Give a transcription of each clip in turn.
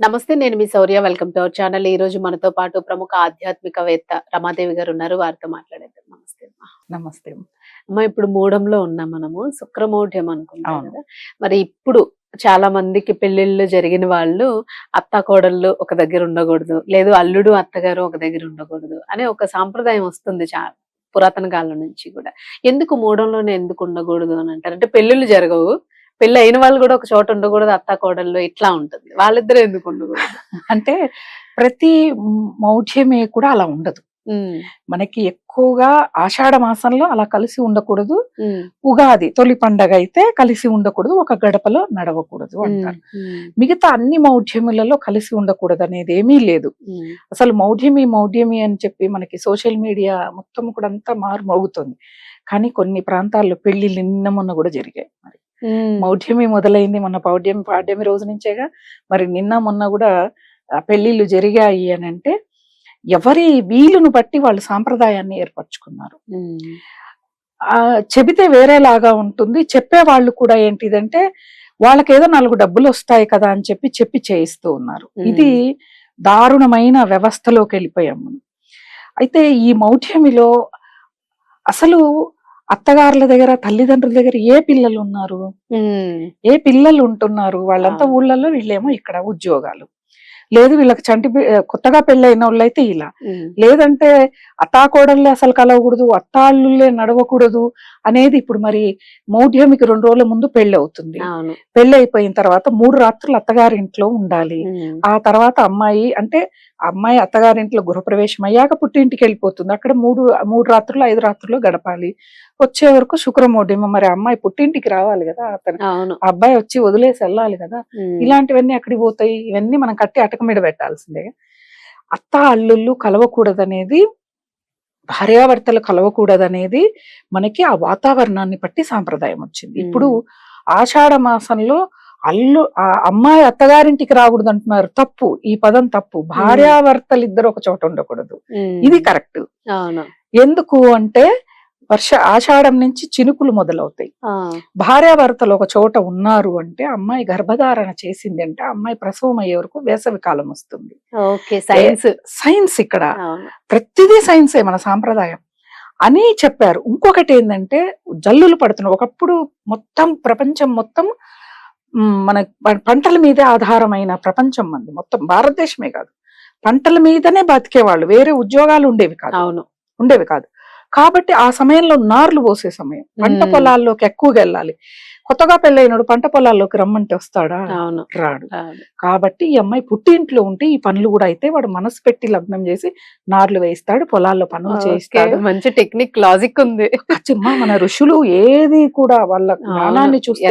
నమస్తే నేను మీ Shaurya. Welcome to our channel. ఈ రోజు మనతో పాటు ప్రముఖ ఆధ్యాత్మికవేత్త రమాదేవి గారు ఉన్నారు. వారితో మాట్లాడేద్దాం. నమస్తే అమ్మా. నమస్తే అమ్మా. ఇప్పుడు మూడంలో ఉన్నాం మనము. శుక్రమౌఢ్యం అనుకుంటాం. కదా. మరి ఇప్పుడు చాలా మందికి పెళ్ళిళ్ళు జరిగిన వాళ్ళు అత్త కోడళ్ళు ఒక దగ్గర ఉండకూడదు లేదు అల్లుడు అత్తగారు ఒక దగ్గర ఉండకూడదు అనే ఒక సాంప్రదాయం వస్తుంది చాలా పురాతన కాలం నుంచి కూడా. ఎందుకు మూడంలోనే ఎందుకు ఉండకూడదు అని అంటారు? అంటే పెళ్ళిళ్ళు జరగవు పెళ్ళి అయిన వాళ్ళు కూడా ఒక చోట ఉండకూడదు అత్త కోడళ్ళు ఇట్లా ఉంటుంది. వాళ్ళిద్దరు ఎందుకు ఉండకూడదు? అంటే ప్రతి మౌఢ్యమే కూడా అలా ఉండదు. మనకి ఎక్కువగా ఆషాఢ మాసంలో అలా కలిసి ఉండకూడదు. ఉగాది తొలి పండగ అయితే కలిసి ఉండకూడదు ఒక గడపలో నడవకూడదు అంటారు. మిగతా అన్ని మౌఢ్యములలో కలిసి ఉండకూడదు అనేది ఏమీ లేదు. అసలు మౌఢ్యమి మౌఢ్యమి అని చెప్పి మనకి సోషల్ మీడియా మొత్తం కూడా అంతా మారు మోగుతుంది కానీ కొన్ని ప్రాంతాల్లో పెళ్ళిళ్ళు నిన్న మొన్న కూడా జరిగాయి. మరి మౌఢ్యమి మొదలైంది మొన్న పౌఢ్యమి పాడ్యమి రోజు నుంచేగా. మరి నిన్న మొన్న కూడా పెళ్ళిళ్ళు జరిగాయి అని అంటే ఎవరి వీలును బట్టి వాళ్ళు సాంప్రదాయాన్ని ఏర్పరచుకున్నారు. చెబితే వేరేలాగా ఉంటుంది. చెప్పే వాళ్ళు కూడా ఏంటిదంటే వాళ్ళకేదో నాలుగు డబ్బులు వస్తాయి కదా అని చెప్పి చెప్పి చేయిస్తూ ఉన్నారు. ఇది దారుణమైన వ్యవస్థలోకి వెళ్ళిపోయాం మనం. అయితే ఈ మౌఢ్యమిలో అసలు అత్తగారుల దగ్గర తల్లిదండ్రుల దగ్గర ఏ పిల్లలు ఉన్నారు? ఏ పిల్లలు ఉంటున్నారు? వాళ్ళంతా. ఊళ్ళల్లో వీళ్ళేమో ఇక్కడ ఉద్యోగాలు. లేదు వీళ్ళకి చంటి కొత్తగా పెళ్ళైన వాళ్ళైతే ఇలా. లేదంటే అత్తాకోడళ్ళే అసలు కలవకూడదు అత్తాళ్ళులే నడవకూడదు అనేది ఇప్పుడు మరి మౌఢ్యమికి రెండు రోజుల ముందు పెళ్ళి అవుతుంది పెళ్ళి అయిపోయిన తర్వాత మూడు రాత్రులు అత్తగారింట్లో ఉండాలి. ఆ తర్వాత అమ్మాయి అంటే అమ్మాయి అత్తగారింట్లో గృహప్రవేశం అయ్యాక పుట్టింటికి వెళ్ళిపోతుంది. అక్కడ మూడు మూడు రాత్రులు ఐదు రాత్రులు గడపాలి. వచ్చే వరకు శుక్రమౌఢ్యం మరి అమ్మాయి పుట్టింటికి రావాలి కదా అతను. అబ్బాయి వచ్చి వదిలేసి వెళ్ళాలి కదా. ఇలాంటివన్నీ ఎక్కడికి పోతాయి? ఇవన్నీ మనం కట్టి అటక మీద పెట్టాల్సిందే. అత్త అల్లుళ్ళు కలవకూడదనేది భార్యాభర్తలు కలవకూడదనేది మనకి ఆ వాతావరణాన్ని బట్టి సాంప్రదాయం వచ్చింది. ఇప్పుడు ఆషాఢ మాసంలో అల్లు ఆ అమ్మాయి అత్తగారింటికి రాకూడదు అంటున్నారు తప్పు ఈ పదం తప్పు. భార్యాభర్తలు ఇద్దరు ఒక చోట ఉండకూడదు. ఇది కరెక్ట్. ఎందుకు అంటే వర్ష ఆషాఢం నుంచి చినుకులు మొదలవుతాయి. భార్యాభర్తలు ఒక చోట ఉన్నారు అంటే అమ్మాయి గర్భధారణ చేసింది అంటే అమ్మాయి ప్రసవం అయ్యే వరకు వేసవి కాలం వస్తుంది. సైన్స్. సైన్స్ ఇక్కడ. ప్రతిదీ సైన్సే మన సాంప్రదాయం. అని చెప్పారు. ఇంకొకటి ఏంటంటే జల్లులు పడుతున్నాయి. ఒకప్పుడు మొత్తం ప్రపంచం మొత్తం మన పంటల మీదే ఆధారమైన ప్రపంచం మంది మొత్తం భారతదేశమే కాదు. పంటల మీదనే బతికేవాళ్ళు. వేరే ఉద్యోగాలు ఉండేవి కాదు. అవును. ఉండేవి కాదు. కాబట్టి ఆ సమయంలో నార్లు పోసే సమయం. పంట. పొలాల్లోకి ఎక్కువగా వెళ్ళాలి. కొత్తగా పెళ్ళైనడు పంట పొలాల్లోకి రమ్మంటే వస్తాడా? రాడు. కాబట్టి ఈ అమ్మాయి పుట్టింట్లో ఉంటే ఈ పనులు కూడా అయితే వాడు మనసు పెట్టి లగ్నం చేసి నార్లు వేయిస్తాడు పొలాల్లో పనులు చేయిస్తాడు. మంచి టెక్నిక్ లాజిక్ ఉంది. మన ఋషులు ఏది కూడా వాళ్ళ జ్ఞానాన్ని చూస్తే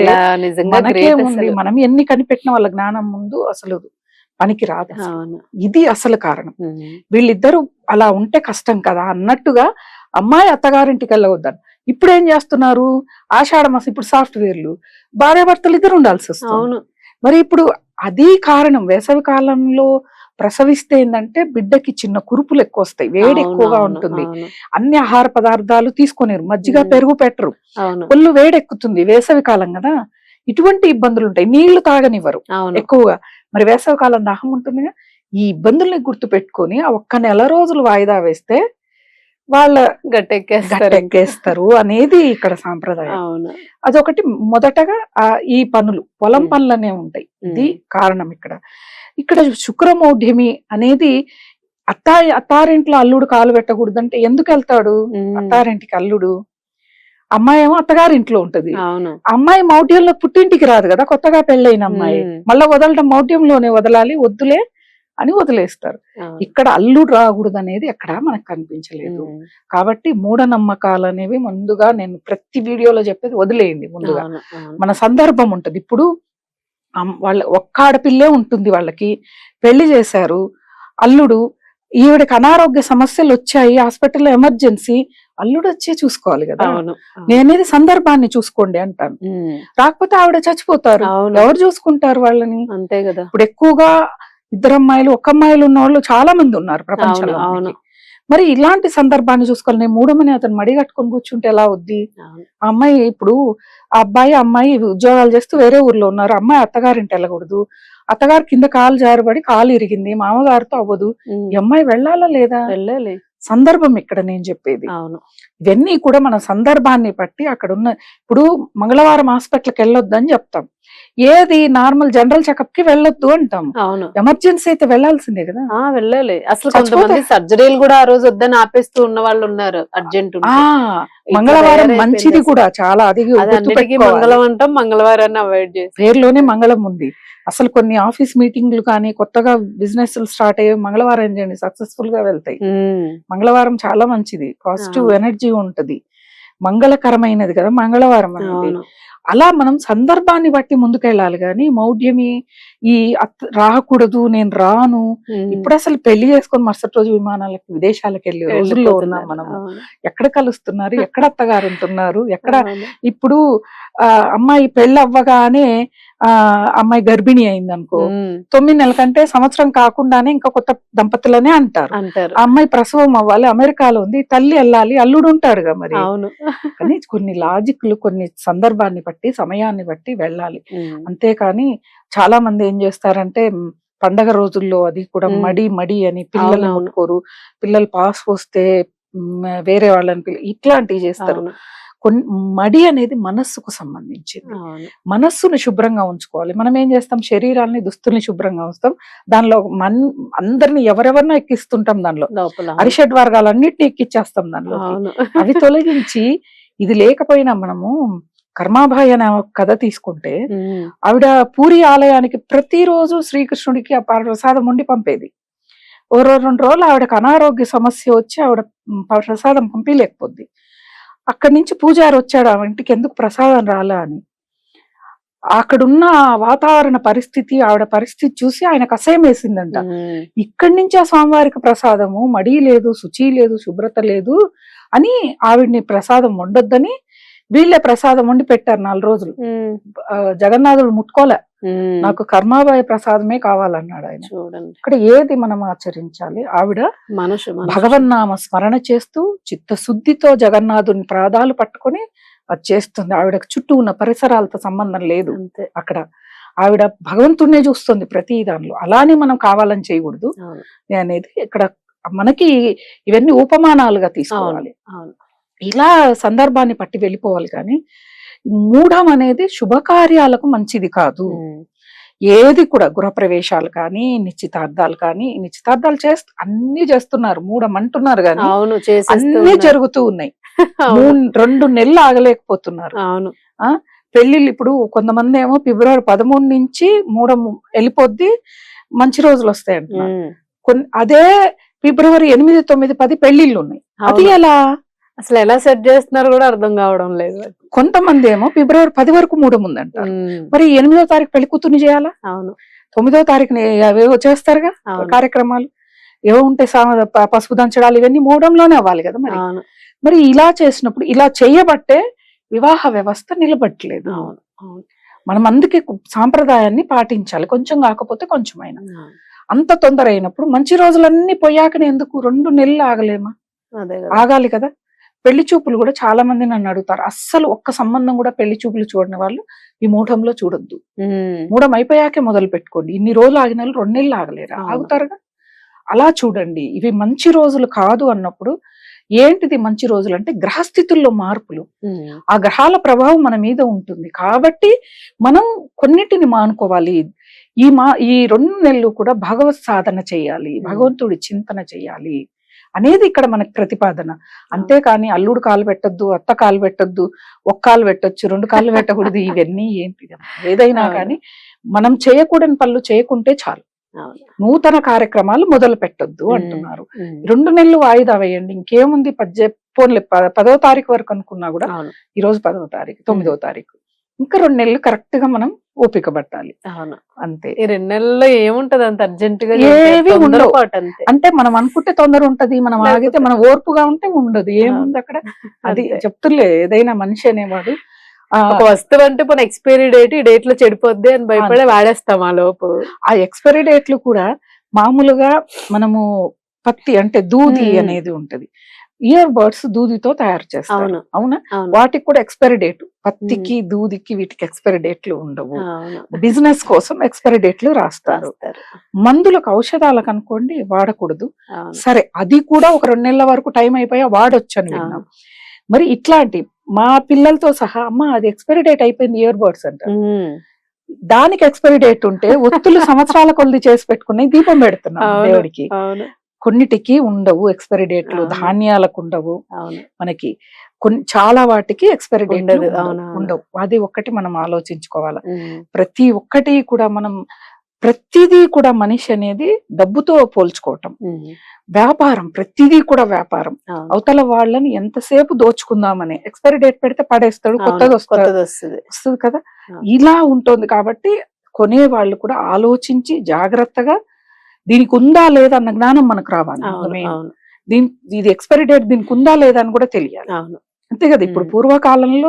మనకే ఉంది. మనం ఎన్ని కనిపెట్టిన వాళ్ళ జ్ఞానం ముందు అసలు పనికి రాదు ఇది అసలు కారణం. వీళ్ళిద్దరూ అలా ఉంటే కష్టం కదా అన్నట్టుగా అమ్మాయి అత్తగారింటికి వెళ్ళవద్దని ఇప్పుడు ఏం చేస్తున్నారు? ఆషాఢ మాసం ఇప్పుడు సాఫ్ట్వేర్లు. భార్యాభర్తలు ఇద్దరు ఉండాల్సి వస్తుంది. మరి ఇప్పుడు అది కారణం. వేసవి కాలంలో ప్రసవిస్తే ఏంటంటే బిడ్డకి చిన్న కురుపులు ఎక్కువ వస్తాయి వేడి ఎక్కువగా ఉంటుంది. అన్ని ఆహార పదార్థాలు తీసుకొనిరు మజ్జిగ. పెరుగు పెట్టరు ఒళ్ళు వేడెక్కుతుంది వేసవి కాలం కదా. ఇటువంటి ఇబ్బందులు ఉంటాయి నీళ్ళు తాగనివ్వరు ఎక్కువగా. మరి వేసవి కాలం దాహం ఉంటుందిగా. ఈ ఇబ్బందుల్ని గుర్తు పెట్టుకొని ఒక్క నెల రోజులు వాయిదా వేస్తే వాళ్ళ గట్టెక్కేస్తారు. గట్టెక్కేస్తారు అనేది ఇక్కడ సాంప్రదాయం. అదొకటి మొదటగా ఆ ఈ పనులు పొలం. పనులనే ఉంటాయి. ఇది కారణం ఇక్కడ. ఇక్కడ శుక్రమౌఢ్యమి అనేది అత్తా అత్తారింట్లో అల్లుడు కాలు పెట్టకూడదంటే ఎందుకు వెళ్తాడు? అత్తారింటికి అల్లుడు. అమ్మాయి ఏమో అత్తగారింట్లో ఉంటది. అమ్మాయి మౌఢ్యంలో పుట్టింటికి రాదు కదా కొత్తగా పెళ్ళైన అమ్మాయి. మళ్ళా వదలడం మౌఢ్యంలోనే వదలాలి వద్దులే అని వదిలేస్తారు. ఇక్కడ అల్లుడు రాకూడదు అనేది ఎక్కడ మనకు కనిపించలేదు. కాబట్టి మూఢనమ్మకాలు అనేవి ముందుగా నేను ప్రతి వీడియోలో చెప్పేది వదిలేయండి ముందుగా. మన సందర్భం ఉంటది. ఇప్పుడు వాళ్ళ ఒక్క ఆడపిల్లే ఉంటుంది వాళ్ళకి. పెళ్ళి చేశారు. అల్లుడు ఈవిడకి అనారోగ్య సమస్యలు వచ్చాయి హాస్పిటల్లో ఎమర్జెన్సీ అల్లుడు వచ్చే చూసుకోవాలి కదా. నేనేది సందర్భాన్ని చూసుకోండి అంటాను. రాకపోతే ఆవిడ చచ్చిపోతారు. ఎవరు చూసుకుంటారు వాళ్ళని? అంతే కదా. ఇప్పుడు ఎక్కువగా ఇద్దరు అమ్మాయిలు ఒక అమ్మాయిలు ఉన్న వాళ్ళు చాలా మంది ఉన్నారు ప్రపంచంలో అవును. మరి ఇలాంటి సందర్భాన్ని చూసుకోవాలి. నేను మూడమని అతను మడి కట్టుకొని కూర్చుంటే ఎలా వద్ది ఆ అమ్మాయి ఇప్పుడు ఆ అబ్బాయి అమ్మాయి ఉద్యోగాలు చేస్తూ వేరే ఊర్లో ఉన్నారు. అమ్మాయి అత్తగారింటి వెళ్ళకూడదు. అత్తగారు కింద కాలు జారుబడి కాలు ఇరిగింది. మామగారితో అవ్వదు. ఈ అమ్మాయి వెళ్ళాలా లేదా? వెళ్ళాలి. సందర్భం ఇక్కడ నేను చెప్పేది. అవును. ఇవన్నీ కూడా మన సందర్భాన్ని బట్టి అక్కడ ఉన్న ఇప్పుడు మంగళవారం హాస్పిటల్కి వెళ్ళొద్దు చెప్తాం. ఏది నార్మల్ జనరల్ చెకప్కి వెళ్ళొద్దు అంటాం. అవును. ఎమర్జెన్సీ అయితే వెళ్ళాల్సిందే కదా. ఆ వెళ్ళాలి. అసలు కొంతమంది సర్జరీలు కూడా ఆ రోజు వద్దని ఆపేస్తూ ఉన్న వాళ్ళు ఉన్నారు అర్జెంట్ మంగళవారం మంచిది కూడా చాలా అది. మంగళం అంటాం మంగళవారాన్ని అవాయిడ్ చేసి పేరులోనే మంగళం ఉంది. అసలు కొన్ని ఆఫీస్ మీటింగ్లు కానీ కొత్తగా బిజినెస్ స్టార్ట్ అయ్యే మంగళవారం చేయండి సక్సెస్ఫుల్గా వెళ్తాయి. మంగళవారం చాలా మంచిది. పాజిటివ్. ఎనర్జీ ఉంటది. మంగళకరమైనది కదా మంగళవారం అనేది అలా మనం సందర్భాన్ని బట్టి ముందుకెళ్ళాలి కానీ మౌఢ్యమి ఈ రాకూడదు నేను రాను. ఇప్పుడు అసలు పెళ్ళి చేసుకొని మరుసటి రోజు విమానాలకు విదేశాలకు వెళ్ళే రోజుల్లో ఉన్నాం. మనం. ఎక్కడ కలుస్తున్నారు ఎక్కడ అత్తగారు ఉంటున్నారు ఎక్కడ. ఇప్పుడు ఆ అమ్మాయి పెళ్ళి అవ్వగానే ఆ అమ్మాయి గర్భిణి అయింది అనుకో. తొమ్మిది నెలల కంటే సంవత్సరం కాకుండానే ఇంకా కొత్త దంపతులనే అంటారు అంటారు ఆ అమ్మాయి ప్రసవం అవ్వాలి అమెరికాలో ఉంది తల్లి వెళ్ళాలి అల్లుడు ఉంటాడుగా మరి అవును కానీ కొన్ని లాజిక్లు కొన్ని సందర్భాన్ని బట్టి సమయాన్ని బట్టి వెళ్ళాలి. అంతేకాని చాలా మంది ఏం చేస్తారంటే పండగ రోజుల్లో అది కూడా. మడి మడి అని పిల్లల్ని అవునవును. ముట్టుకోరు. పిల్లలు పాస్ వస్తే వేరే వాళ్ళని ఇట్లాంటివి చేస్తారు. కొన్ని మడి అనేది మనస్సుకు సంబంధించింది. మనస్సును శుభ్రంగా ఉంచుకోవాలి. మనం ఏం చేస్తాం? శరీరాన్ని దుస్తుల్ని శుభ్రంగా ఉంచుతాం. దానిలో మన్ అందరిని ఎవరెవరినో ఎక్కిస్తుంటాం దానిలో. అరిషడ్ వర్గాలన్నిటిని ఎక్కిచ్చేస్తాం దానిలో అవి తొలగించి ఇది లేకపోయినా మనము కర్మాభాయ అనే ఒక కథ తీసుకుంటే. ఆవిడ పూరి ఆలయానికి ప్రతిరోజు శ్రీకృష్ణుడికి ఆ ప్రసాదం వండి పంపేది ఓ రెండు రోజులు ఆవిడకి అనారోగ్య సమస్య వచ్చి ఆవిడ ప్రసాదం పంపించలేకపోద్ది అక్కడి నుంచి పూజారి వచ్చాడు ఆ ఇంటికి ఎందుకు ప్రసాదం రాలా అని అక్కడున్న వాతావరణ పరిస్థితి ఆవిడ పరిస్థితి చూసి ఆయనకు అసహ్యం వేసిందంట. ఇక్కడి నుంచి ఆ స్వామివారికి ప్రసాదము మడి లేదు శుచి లేదు శుభ్రత లేదు అని ఆవిడ్ని ప్రసాదం వండొద్దని వీళ్ళే ప్రసాదం వండి పెట్టారు నాలుగు రోజులు. జగన్నాథుడు ముట్టుకోలే. నాకు కర్మాబాయ ప్రసాదమే కావాలన్నాడు ఆయన. చూడండి. ఇక్కడ ఏది మనం ఆచరించాలి? ఆవిడ మనుషు. భగవన్నామ స్మరణ చేస్తూ చిత్తశుద్ధితో జగన్నాథుని ప్రాదాలు పట్టుకొని అది చేస్తుంది. ఆవిడకు చుట్టూ ఉన్న పరిసరాలతో సంబంధం లేదు అక్కడ. ఆవిడ భగవంతుడినే చూస్తుంది ప్రతి దానిలో. అలానే మనం కావాలని చేయకూడదు. అనేది ఇక్కడ మనకి ఇవన్నీ ఉపమానాలుగా తీసుకోవాలి. ఇలా సందర్భాన్ని పట్టి వెళ్ళిపోవాలి కానీ మూఢం అనేది శుభకార్యాలకు మంచిది కాదు. ఏది కూడా గృహప్రవేశాలు కానీ నిశ్చితార్థాలు కానీ నిశ్చితార్థాలు చేస్తూ అన్ని చేస్తున్నారు. మూఢం అంటున్నారు కానీ అవును అన్ని. జరుగుతూ ఉన్నాయి. రెండు నెలలు ఆగలేకపోతున్నారు. అవును. పెళ్ళిళ్ళు ఇప్పుడు కొంతమంది ఏమో ఫిబ్రవరి పదమూడు నుంచి మూడం వెళ్ళిపోద్ది మంచి రోజులు వస్తాయి అంటున్నారు. అదే ఫిబ్రవరి ఎనిమిది తొమ్మిది పది పెళ్ళిళ్ళు ఉన్నాయి. అది. ఎలా? అసలు ఎలా సెట్ చేస్తున్నారు కూడా అర్థం కావడం లేదు. కొంతమంది ఏమో ఫిబ్రవరి పది వరకు మూడం ఉందంటారు ఉమ్. మరి ఎనిమిదో తారీఖు పెళ్ళి కూతుర్ని చేయాలా? అవును. తొమ్మిదో తారీఖుని అవేవో చేస్తారుగా కార్యక్రమాలు. ఏవో ఉంటే పసుపు దంచడాలు ఇవన్నీ మూడంలోనే అవ్వాలి కదా మరి. అవును. మరి ఇలా చేసినప్పుడు ఇలా చేయబట్టే వివాహ వ్యవస్థ నిలబట్టలేదు. అవును. అవును. మనం అందుకే సాంప్రదాయాన్ని పాటించాలి. కొంచెం కాకపోతే కొంచెమైనా. అవును. అంత తొందర అయినప్పుడు మంచి రోజులన్నీ పోయాకనే ఎందుకు? రెండు నెలలు ఆగలేమా? ఆగాలి కదా. పెళ్ళి చూపులు కూడా చాలా మంది నన్ను అడుగుతారు. అస్సలు ఒక్క సంబంధం కూడా పెళ్ళి చూపులు చూడని వాళ్ళు ఈ మూఢంలో చూడొద్దు. మూఢం అయిపోయాకే మొదలు పెట్టుకోండి. ఇన్ని రోజులు ఆగిన వాళ్ళు రెండు నెలలు ఆగలేరా. ఆగుతారుగా? అలా చూడండి. ఇవి మంచి రోజులు కాదు అన్నప్పుడు ఏంటిది మంచి రోజులు అంటే గ్రహస్థితుల్లో మార్పులు. ఆ గ్రహాల ప్రభావం మన మీద ఉంటుంది. కాబట్టి మనం కొన్నిటిని మానుకోవాలి. ఈ మా ఈ రెండు నెలలు కూడా భగవత్ సాధన చేయాలి. భగవంతుడి చింతన చేయాలి. అనేది ఇక్కడ మనకి ప్రతిపాదన. అంతేకాని అల్లుడు కాలు పెట్టొద్దు అత్త కాలు పెట్టొద్దు ఒక్క కాలు పెట్టొచ్చు రెండు కాళ్ళు పెట్టకూడదు ఇవన్నీ ఏంటి? ఏదైనా. కానీ మనం చేయకూడని పనులు చేయకుంటే చాలు. నూతన కార్యక్రమాలు మొదలు పెట్టొద్దు. అంటున్నారు. రెండు నెలలు వాయిదా వేయండి ఇంకేముంది పద్దె పోన్లే పదో తారీఖు వరకు అనుకున్నా కూడా ఈ రోజు పదవ తారీఖు తొమ్మిదవ తారీఖు. ఇంకా రెండు నెలలు కరెక్ట్గా మనం ఓపిక పట్టాలి. అంతే. రెండు నెలల్లో ఏముంటది అంత అర్జెంట్గా ఏవి ఉండవు. అంటే మనం అనుకుంటే తొందర ఉంటది మనం ఆగితే మనం ఓర్పుగా ఉంటే ఉండదు. ఏముంది అక్కడ? అది. చెప్తులే ఏదైనా మనిషి అనేవాడు. ఒక వస్తువు అంటే మన ఎక్స్పైరీ డేట్ ఈ డేట్లో చెడిపోద్ది అని భయపడి. వాడేస్తాం ఆ లోపు. ఆ ఎక్స్పైరీ డేట్లు కూడా మామూలుగా మనము పత్తి అంటే దూది. అనేది ఉంటది. ఇయర్ బర్డ్స్ దూదితో తయారు చేస్తారు. అవును. వాటికి కూడా ఎక్స్పైరీ డేట్ పత్తికి దూదికి వీటికి ఎక్స్పైరీ డేట్లు ఉండవు. బిజినెస్ కోసం ఎక్స్పైరీ డేట్లు రాస్తారు. రాస్తారు. మందులకు ఔషధాలకు అనుకోండి వాడకూడదు. సరే అది కూడా ఒక రెండు నెలల వరకు టైం అయిపోయా వాడొచ్చు అని విన్నాం. మరి ఇట్లాంటి మా పిల్లలతో సహా అమ్మ అది ఎక్స్పైరీ డేట్ అయిపోయింది ఇయర్ బర్డ్స్ ఉమ్. దానికి ఎక్స్పైరీ డేట్ ఉంటే ఒత్తులు సంవత్సరాల కొద్ది చేసి పెట్టుకుని దీపం పెడుతున్నాం. దేవుడికి. కొన్నిటికి ఉండవు ఎక్స్పైరీ డేట్లు. ధాన్యాలకు ఉండవు మనకి కొన్ని చాలా వాటికి ఎక్స్పైరీ డేట్. ఉండవు అది ఒక్కటి మనం ఆలోచించుకోవాలి. ప్రతి ఒక్కటి కూడా మనం ప్రతిదీ కూడా మనిషి అనేది డబ్బుతో పోల్చుకోవటం. వ్యాపారం ప్రతిదీ కూడా వ్యాపారం. అవతల వాళ్ళని ఎంతసేపు దోచుకుందామని ఎక్స్పైరీ డేట్ పెడితే పడేస్తాడు. కొత్తది వస్తుంది వస్తుంది కదా. ఇలా ఉంటుంది కాబట్టి కొనే వాళ్ళు కూడా ఆలోచించి జాగ్రత్తగా దీనికి ఉందా లేదా అన్న జ్ఞానం మనకు రావాలి. దీని ఇది ఎక్స్పైరీ డేట్ దీనికి ఉందా లేదా అని కూడా తెలియాలి. అంతే కదా ఇప్పుడు. పూర్వకాలంలో